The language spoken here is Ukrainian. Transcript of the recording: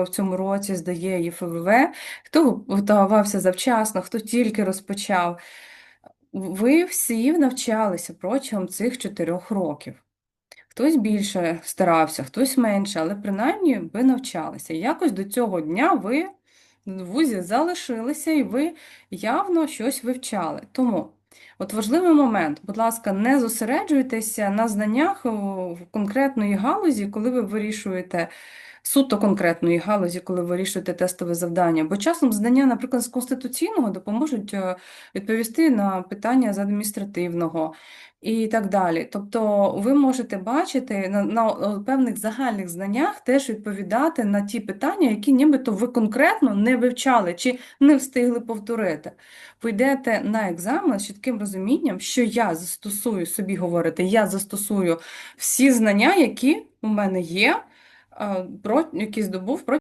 в цьому році здає ЄФВВ, хто готувався завчасно, хто тільки розпочав. Ви всі навчалися протягом цих чотирьох років. Хтось більше старався, хтось менше, але принаймні ви навчалися. Якось до цього дня ви в вузі залишилися і ви явно щось вивчали. Тому от важливий момент, будь ласка, не зосереджуйтеся на знаннях в конкретної галузі, коли ви вирішуєте суто конкретної галузі, коли вирішуєте тестове завдання. Бо часом знання, наприклад, з конституційного допоможуть е, відповісти на питання з адміністративного і так далі. Тобто ви можете бачити на, на певних загальних знаннях теж відповідати на ті питання, які нібито ви конкретно не вивчали чи не встигли повторити. Ви йдете на екзамен з чітким розумінням, що я застосую собі говорити, я застосую всі знання, які у мене є, які здобув протягом